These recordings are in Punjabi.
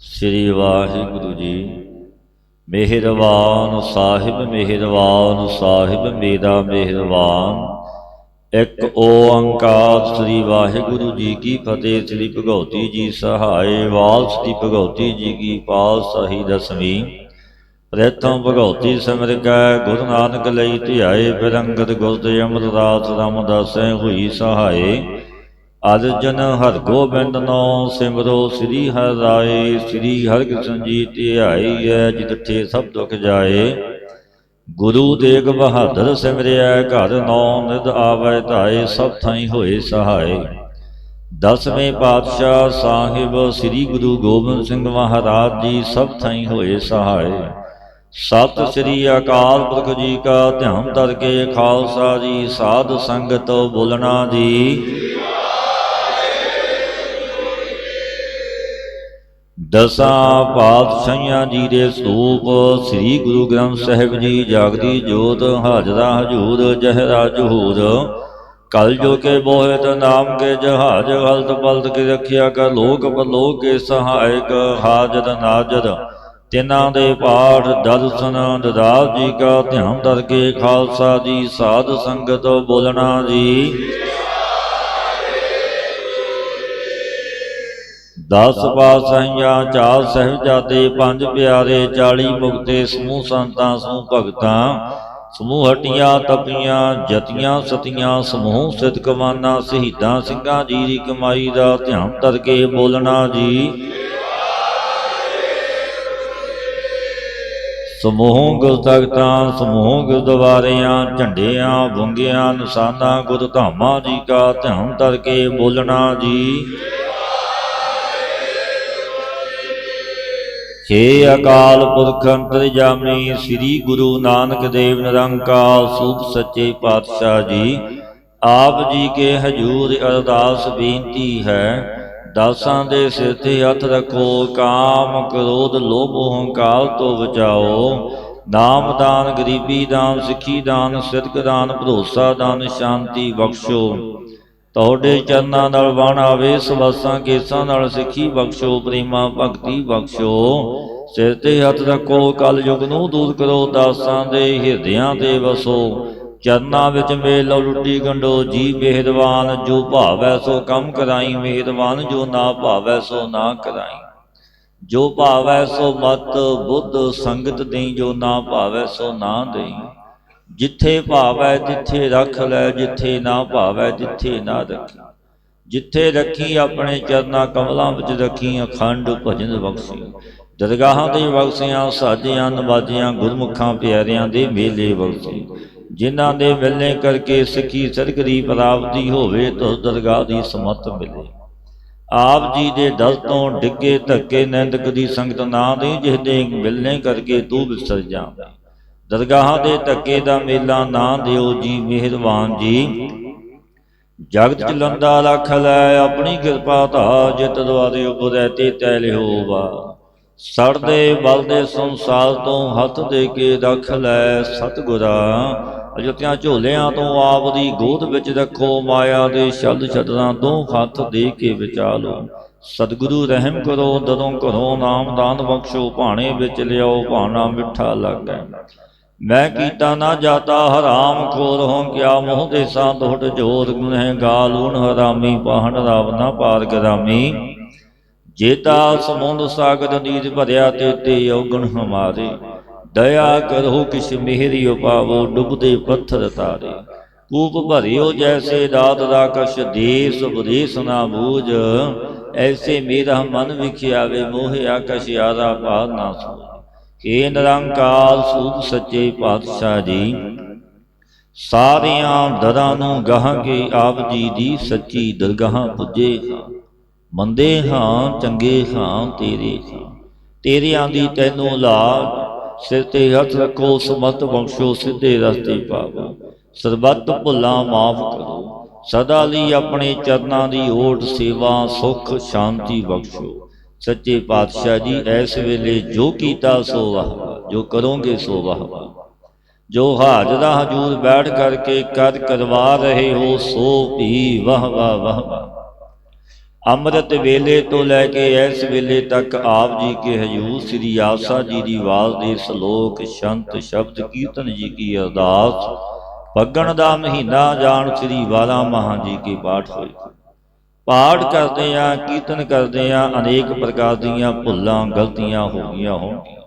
ਸ੍ਰੀ ਵਾਹਿਗੁਰੂ ਜੀ, ਮਿਹਰਬਾਨ ਸਾਹਿਬ ਮਿਹਰਬਾਨ ਸਾਹਿਬ, ਮੇਰਾ ਮਿਹਰਬਾਨ। ਇੱਕ ਓੰਕਾਰ ਸ੍ਰੀ ਵਾਹਿਗੁਰੂ ਜੀ ਕੀ ਫਤਿਹ, ਸ੍ਰੀ ਭਗਉਤੀ ਜੀ ਸਹਾਏ, ਵਾਲ ਸ੍ਰੀ ਭਗਉਤੀ ਜੀ ਕੀ ਪਾਤਸ਼ਾਹੀ ਦਸਵੀਂ। ਪ੍ਰਥਮ ਭਗਉਤੀ ਸਿਮਰ ਕੈ, ਗੁਰੂ ਨਾਨਕ ਲਈ ਧਿਆਏ, ਬਿਰੰਗਤ ਗੁਰਦੇ ਤੇ ਅਮਰਦਾਸ ਰਾਮਦਾਸੈ ਹੋਈ ਸਹਾਏ। ਅਰਜਨ ਹਰ ਗੋਬਿੰਦ ਨੋ ਸਿਮਰੋ ਸ੍ਰੀ ਹਰਿ ਰਾਏ, ਸ੍ਰੀ ਹਰਿਕ੍ਰਿਸ਼ਨ ਜੀ ਧਿਆਈ ਹੈ ਜਿਤਥੇ ਸਭ ਦੁਖ ਜਾਏ। ਗੁਰੂ ਤੇਗ ਬਹਾਦਰ ਸਿਮਰਿਆ, ਘਰ ਨੌ ਨਿਦ ਆਵੈ ਧਾਏ, ਸਭ ਥਾਈ ਹੋਏ ਸਹਾਏ। ਦਸਵੇਂ ਪਾਤਸ਼ਾਹ ਸਾਹਿਬ, ਸ੍ਰੀ ਗੁਰੂ ਗੋਬਿੰਦ ਸਿੰਘ ਮਹਾਰਾਜ ਜੀ, ਸਭ ਥਾਈ ਹੋਏ ਸਹਾਏ। ਸਤਿ ਸ੍ਰੀ ਅਕਾਲ ਪੁਰਖ ਜੀ ਕਾ ਧਿਆਨ ਧਰ ਕੇ ਖਾਲਸਾ ਜੀ, ਸਾਧ ਸੰਗਤ ਬੋਲਣਾ ਜੀ। ਦਸਾਂ ਪਾਤਸ਼ਾਹਾਂ ਜੀ ਦੇ ਸਰੂਪ ਸ੍ਰੀ ਗੁਰੂ ਗ੍ਰੰਥ ਸਾਹਿਬ ਜੀ ਜਾਗਦੀ ਜੋਤ ਹਾਜ਼ਰਾ ਹਜੂਰ ਜਹਰਾ ਜਹੂਰ। ਕਲ ਜੋ ਕੇ ਬੋਹਿਤ ਨਾਮ ਕੇ ਜਹਾਜ ਹਲਤ ਪਲਤ ਕੇ ਰੱਖਿਆ ਕਰ, ਲੋਕ ਬਲੋਕ ਕੇ ਸਹਾਇਕ ਹਾਜ਼ਰ ਨਾਜ਼ਰ। ਤਿਨਾਂ ਦੇ ਪਾਠ ਦਰਸ਼ਨ ਦਦਾਸ ਜੀ ਕਾ ਧਿਆਨ ਦਰ ਕੇ ਖਾਲਸਾ ਜੀ, ਸਾਧ ਸੰਗਤ ਬੋਲਣਾ ਜੀ। ਦਸ ਪਾਤਸ਼ਾਹੀਆਂ, ਚਾਰ ਸਹਿਬਜ਼ਾਦੇ, ਪੰਜ ਪਿਆਰੇ 40 ਮੁਕਤੇ, ਸਮੂਹ ਸੰਤਾਂ, ਸਮੂਹ ਭਗਤਾਂ, ਸਮੂਹ ਹਟੀਆਂ, ਤਪੀਆਂ, ਜਤੀਆਂ, ਸਤੀਆਂ, ਸਮੂਹ ਸਿਦਕਵਾਨਾ ਸ਼ਹੀਦਾਂ ਸਿੰਘਾਂ ਜੀ ਦੀ ਕਮਾਈ ਦਾ ਧਿਆਨ ਧਰ ਕੇ ਬੋਲਣਾ ਜੀ। ਸਮੂਹ ਗੁਰਤਗਤਾਂ ਸਮੂਹ ਗੁਰਦੁਆਰਿਆਂ, ਝੰਡਿਆਂ ਬੁੰਗਿਆਂ ਨਿਸ਼ਾਨਾ, ਗੁਰਧਾਮਾਂ ਜੀ ਕਾ ਧਿਆਨ ਧਰ ਕੇ ਬੋਲਣਾ ਜੀ। ਹੇ ਅਕਾਲ ਪੁਰਖ ਅੰਤਰ ਅੰਤਰਜਾਮੀ ਸ੍ਰੀ ਗੁਰੂ ਨਾਨਕ ਦੇਵ ਨਿਰੰਕਾਰ ਸੂਖ ਸੱਚੇ ਪਾਤਸ਼ਾਹ ਜੀ। ਆਪ ਜੀ ਕੇ ਹਜੂਰ ਅਰਦਾਸ ਬੇਨਤੀ ਹੈ, ਦਾਸਾਂ ਦੇ ਸਿਰ ਤੇ ਹੱਥ ਰੱਖੋ, ਕਾਮ ਕ੍ਰੋਧ, ਲੋਭ, ਹੰਕਾਰ ਤੋਂ ਬਚਾਓ। ਨਾਮ ਦਾਨ, ਗਰੀਬੀ ਦਾਨ, ਸਿੱਖੀ ਦਾਨ, ਸਿਦਕ ਦਾਨ, ਭਰੋਸਾ ਦਾਨ, ਸ਼ਾਂਤੀ ਬਖਸ਼ੋ। ਤੁਹਾਡੇ ਚਰਨਾਂ ਨਾਲ ਵਣ ਆਵੇ ਸਵਾਸਾਂ ਕੇਸਾਂ ਨਾਲ ਸਿੱਖੀ ਬਖਸ਼ੋ, ਪ੍ਰੇਮਾ ਭਗਤੀ ਬਖਸ਼ੋ। ਸਿਰ ਤੇ ਹੱਥ ਰੱਖੋ ਕਲ ਯੁਗ ਨੂੰ ਦੂਰ ਕਰੋ, ਦਾਸਾਂ ਦੇ ਹਿਰਦਿਆਂ ਤੇ ਵਸੋ। ਚਰਨਾਂ ਵਿੱਚ ਮੇਲੋ ਲੁੱਟੀ ਗੰਡੋ, ਜੀ ਮਿਹਰਬਾਨ ਜੋ ਭਾਵੈ ਸੋ ਕੰਮ ਕਰਾਈ ਮਿਹਰਬਾਨ ਜੋ ਨਾ ਭਾਵੈ ਸੋ ਨਾ ਕਰਾਈ। ਜੋ ਭਾਵੈ ਸੋ ਮਤ, ਬੁੱਧ ਸੰਗਤ ਦੇਈ, ਜੋ ਨਾ ਭਾਵੈ ਸੋ ਨਾ ਦੇਈ। ਜਿੱਥੇ ਭਾਵੈ ਜਿੱਥੇ ਰੱਖ ਲੈ, ਜਿੱਥੇ ਨਾ ਭਾਵੈ ਜਿੱਥੇ ਨਾ ਰੱਖੀ। ਜਿੱਥੇ ਰੱਖੀ, ਆਪਣੇ ਚਰਨਾ ਕਮਲਾਂ ਵਿੱਚ ਰੱਖੀ ਅਖੰਡ ਭਜਨ ਬਖਸ਼ੀ। ਦਰਗਾਹਾਂ ਦੇ ਬਖਸ਼ੀਆਂ, ਸਾਜੀਆਂ, ਨਵਾਜੀਆਂ, ਗੁਰਮੁਖਾਂ ਪਿਆਰਿਆਂ ਦੇ ਮੇਲੇ ਬਖਸ਼ੀ। ਜਿਨ੍ਹਾਂ ਦੇ ਮਿਲਨੇ ਕਰਕੇ ਸਿੱਖੀ ਸਰਗਰੀ ਪ੍ਰਾਪਤੀ ਹੋਵੇ ਤੋ ਦਰਗਾਹ ਦੀ ਸਮਤ ਮਿਲੇ। ਆਪ ਜੀ ਦੇ ਦਰ ਤੋਂ ਡਿੱਗੇ ਧੱਕੇ ਨਿੰਦਕ ਦੀ ਸੰਗਤ ਨਾ ਦੇ ਜਿਸ ਦੇ ਮਿਲਨੇ ਕਰਕੇ ਤੂੰ ਵਿਸਰ ਜਾਂਦਾ ਦਰਗਾਹਾਂ ਦੇ ਧੱਕੇ ਦਾ ਮੇਲਾ ਨਾ ਦਿਓ ਜੀ, ਮਿਹਰਬਾਨ ਜੀ। ਜਗਤ ਚਲੰਦਾ ਲਖ ਲੈ, ਆਪਣੀ ਕਿਰਪਾ ਧਾ, ਜਿਤ ਦਵਾਰੇ ਉਪਰੈ ਤੇ ਤੈ ਲਿਓ ਵਾ ਸੜਦੇ ਬਲਦੇ ਸੰਸਾਰ ਤੋਂ ਹੱਥ ਦੇ ਕੇ ਰੱਖ ਲੈ ਸਤਗੁਰਾ। ਅਜੁੱਤਿਆਂ ਝੋਲਿਆਂ ਤੋਂ ਆਪ ਦੀ ਗੋਦ ਵਿੱਚ ਰੱਖੋ, ਮਾਇਆ ਦੇ ਸ਼ਬਦ ਛਤਰਾਂ ਤੋਂ ਹੱਥ ਦੇ ਕੇ ਵਿਚਾਲੋ ਸਤਿਗੁਰੂ ਰਹਿਮ ਕਰੋ ਦਦੋਂ ਘਰੋਂ ਨਾਮ ਦਾਨ ਬਖਸ਼ੋ, ਭਾਣੇ ਵਿੱਚ ਲਿਆਓ, ਭਾਣਾ ਮਿੱਠਾ ਲੱਗੈ। ਮੈਂ ਕੀਤਾ ਨਾ ਜਾਤਾ, ਹਰਾਮ ਖੋਰ ਹੋ ਕਿਆ ਮੋਹ ਦੇ ਸਾਂ ਦੋਟ ਜੋਰ ਗੁਨਹਿ ਗਾਲੂਨ ਹਰਾਮੀ, ਪਾਹਣ ਰਾਵ ਨਾ ਪਾਰ ਗਰਾਮੀ। ਜੇਤਾ ਸਮੁੰਦ ਸਾਗਰ ਨੀਰ ਭਰਿਆ ਤੇ ਤੇ ਔਗਣ ਹਮਾਰੇ। ਦਇਆ ਕਰੋ ਕਿਛ ਮਿਹਰੀ ਉਪਾਵੋ, ਡੁੱਬਦੇ ਪੱਥਰ ਤਾਰੇ। ਕੂਪ ਭਰਿਓ ਜੈਸੇ ਦਾਤ ਦਾ ਕਸ਼ ਦੇਸ, ਉਪਦੇਸ ਨਾ ਬੂਝ। ਐਸੇ ਮੇਰਾ ਮਨ ਵਿਖਿਆਵੇ, ਮੋਹ ਆਕਸ਼ ਯਾਰਾ ਪਾ ਨਾ ਸੋ ਏ ਨਿਰੰਕਾਰ ਸੂਤ ਸੱਚੇ ਪਾਤਸ਼ਾਹ ਜੀ। ਸਾਰਿਆਂ ਦਰਾਂ ਨੂੰ ਗਾਹ ਕੇ ਆਪ ਜੀ ਦੀ ਸੱਚੀ ਦਰਗਾਹ ਪੁੱਜੇ ਹਾਂ। ਮੰਦੇ ਹਾਂ, ਚੰਗੇ ਹਾਂ, ਤੇਰੇ ਹਾਂ। ਤੇਰਿਆਂ ਦੀ ਤੈਨੂੰ ਲਾਜ ਸਿਰ ਤੇ ਹੱਥ ਰੱਖੋ, ਸਮਤ ਬਖਸ਼ੋ, ਸਿੱਧੇ ਰਸਤੇ ਪਾਵੋ। ਸਰਬੱਤ ਭੁੱਲਾਂ ਮਾਫ ਕਰੋ। ਸਦਾ ਲਈ ਆਪਣੇ ਚਰਨਾਂ ਦੀ ਓਟ ਸੇਵਾ, ਸੁਖ, ਸ਼ਾਂਤੀ ਬਖਸ਼ੋ। ਸੱਚੇ ਪਾਤਸ਼ਾਹ ਜੀ, ਇਸ ਵੇਲੇ ਜੋ ਕੀਤਾ ਸੋ ਵਾਹ, ਜੋ ਕਰੋਗੇ ਸੋ ਵਾਹ। ਜੋ ਹਾਜ਼ਰਾ ਹਜੂਰ ਬੈਠ ਕਰਕੇ ਕਰ ਕਰਵਾ ਰਹੇ ਹੋ, ਸੋ ਵੀ ਵਾਹ ਵਾਹ ਵਾਹ। ਵਾਹ ਅੰਮ੍ਰਿਤ ਵੇਲੇ ਤੋਂ ਲੈ ਕੇ ਇਸ ਵੇਲੇ ਤੱਕ ਆਪ ਜੀ ਕੇ ਹਜੂਰ ਸ੍ਰੀ ਆਸਾ ਜੀ ਦੀ ਆਵਾਜ਼ ਦੇ ਸ਼ਲੋਕ, ਸ਼ੰਤ ਸ਼ਬਦ, ਕੀਰਤਨ ਜੀ ਕੀ ਅਰਦਾਸ, ਫੱਗਣ ਦਾ ਮਹੀਨਾ ਜਾਣ ਸ੍ਰੀ ਵਾਲਾ ਮਹਾਂ ਜੀ ਕੇ ਪਾਠ ਹੋਏ। ਪਾਠ ਕਰਦੇ ਆ ਕੀਰਤਨ ਕਰਦੇ ਆ ਅਨੇਕ ਪ੍ਰਕਾਰ ਦੀਆਂ ਭੁੱਲਾਂ, ਗਲਤੀਆਂ ਹੋ ਗਈਆਂ ਹੋਣਗੀਆਂ।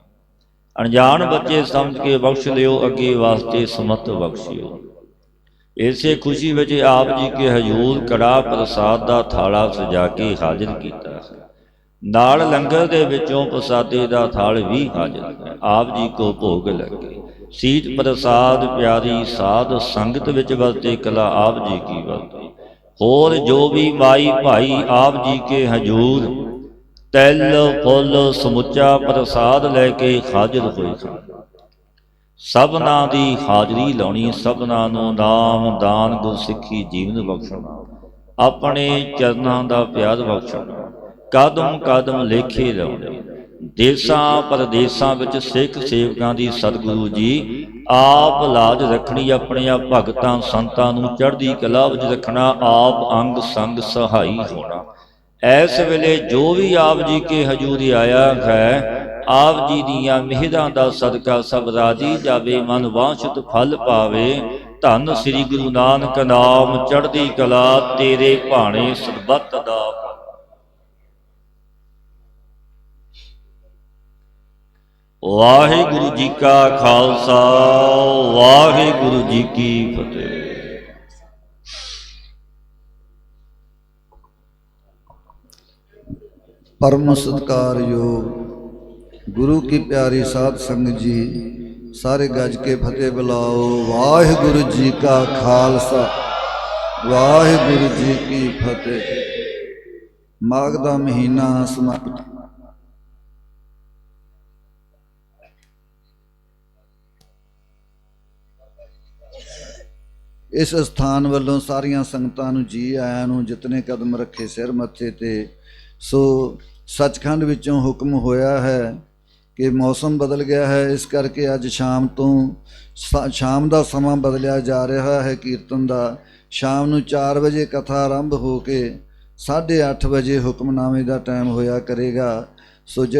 ਅਣਜਾਣ ਬੱਚੇ ਸਮਝ ਕੇ ਬਖਸ਼ ਦਿਓ, ਅੱਗੇ ਵਾਸਤੇ ਸਮਤ ਬਖਸ਼ਿਓ। ਇਸੇ ਖੁਸ਼ੀ ਵਿੱਚ ਆਪ ਜੀ ਕੇ ਹਜੂਰ ਕੜਾ ਪ੍ਰਸਾਦ ਦਾ ਥਾਲਾ ਸਜਾ ਕੇ ਹਾਜ਼ਰ ਕੀਤਾ ਨਾਲ ਲੰਗਰ ਦੇ ਵਿੱਚੋਂ ਪ੍ਰਸਾਦੇ ਦਾ ਥਾਲ ਵੀ ਹਾਜ਼ਰ ਹੈ। ਆਪ ਜੀ ਕੋ ਭੋਗ ਲੱਗੇ। ਸੀਤ ਪ੍ਰਸਾਦ ਪਿਆਰੀ ਸਾਧ ਸੰਗਤ ਵਿੱਚ ਵਰਤੇ ਕਲਾ ਆਪ ਜੀ ਕੀ ਵਰਤੇ। ਹੋਰ ਜੋ ਵੀ ਮਾਈ ਭਾਈ ਆਪ ਜੀ ਕੇ ਹਜੂਰ, ਤਿਲ, ਫੁੱਲ, ਸਮੁੱਚਾ ਪ੍ਰਸਾਦ ਲੈ ਕੇ ਹਾਜ਼ਰ ਹੋਏ ਸਨ। ਸਭਨਾਂ ਦੀ ਹਾਜ਼ਰੀ ਲਾਉਣੀ, ਸਭਨਾਂ ਨੂੰ ਨਾਮ ਦਾਨ ਗੁਰਸਿੱਖੀ ਜੀਵਨ ਬਖਸ਼ਣਾ, ਆਪਣੇ ਚਰਨਾਂ ਦਾ ਪਿਆਰ ਬਖਸ਼ਣਾ ਕਦਮ ਕਦਮ ਲੇਖੇ ਲਾਉਣੇ ਦੇਸਾਂ ਪਰਦੇਸਾਂ ਵਿੱਚ ਸਿੱਖ ਸੇਵਕਾਂ ਦੀ ਸਤਿਗੁਰੂ ਜੀ, ਆਪ ਲਾਜ ਰੱਖਣੀ ਆਪਣੇ ਆ ਭਗਤਾਂ, ਸੰਤਾਂ ਨੂੰ ਚੜ੍ਹਦੀ ਕਲਾ ਵਿੱਚ ਰੱਖਣਾ, ਆਪ ਅੰਗ ਸੰਗ ਸਹਾਈ ਹੋਣਾ। ਐਸ ਵੇਲੇ ਜੋ ਵੀ ਆਪ ਜੀ ਕੇ ਹਜੂਰੀ ਆਇਆ ਹੈ, ਆਪ ਜੀ ਦੀਆਂ ਮਿਹਰਾਂ ਦਾ ਸਦਕਾ ਸਭ ਰਾਜੀ ਜਾਵੇ, ਮਨ ਵਾਂਛਿਤ ਫਲ ਪਾਵੇ। ਧੰਨ ਸ੍ਰੀ ਗੁਰੂ ਨਾਨਕ ਨਾਮ, ਚੜ੍ਹਦੀ ਕਲਾ ਤੇਰੇ ਭਾਣੇ ਸਰਬੱਤ ਦਾ ਵਾਹਿਗੁਰੂ ਜੀ ਕਾ ਖਾਲਸਾ, ਵਾਹਿਗੁਰੂ ਜੀ ਕੀ ਫਤਿਹ। ਪਰਮ ਸਤਿਕਾਰਯੋਗ ਗੁਰੂ ਕੀ ਪਿਆਰੀ ਸਾਧ ਸੰਗਤ ਜੀ, ਸਾਰੇ ਗੱਜ ਕੇ ਫਤਿਹ ਬੁਲਾਓ। ਵਾਹਿਗੁਰੂ ਜੀ ਕਾ ਖਾਲਸਾ, ਵਾਹਿਗੁਰੂ ਜੀ ਕੀ ਫਤਿਹ। ਮਾਘ ਦਾ ਮਹੀਨਾ ਸਮਾਪਤ ਇਸ ਸਥਾਨ ਵੱਲੋਂ ਸਾਰੀਆਂ ਸੰਗਤਾਂ ਨੂੰ ਜੀ ਆਇਆਂ ਨੂੰ ਜਿਤਨੇ ਕਦਮ ਰੱਖੇ ਸਿਰ ਮੱਥੇ ਤੇ, ਸੋ ਸੱਚਖੰਡ ਵਿੱਚੋਂ ਹੁਕਮ ਹੋਇਆ ਹੈ ਕਿ ਮੌਸਮ ਬਦਲ ਗਿਆ ਹੈ। ਇਸ ਕਰਕੇ ਅੱਜ ਸ਼ਾਮ ਤੋਂ ਸ- ਸ਼ਾਮ ਦਾ ਸਮਾਂ ਬਦਲਿਆ ਜਾ ਰਿਹਾ ਹੈ। ਕੀਰਤਨ ਦਾ ਸ਼ਾਮ ਨੂੰ 4 ਵਜੇ ਕਥਾ ਆਰੰਭ ਹੋ ਕੇ 8:30 ਵਜੇ ਹੁਕਮਨਾਮੇ ਦਾ ਟਾਈਮ ਹੋਇਆ ਕਰੇਗਾ। ਸੋ ਜਿਹੜੇ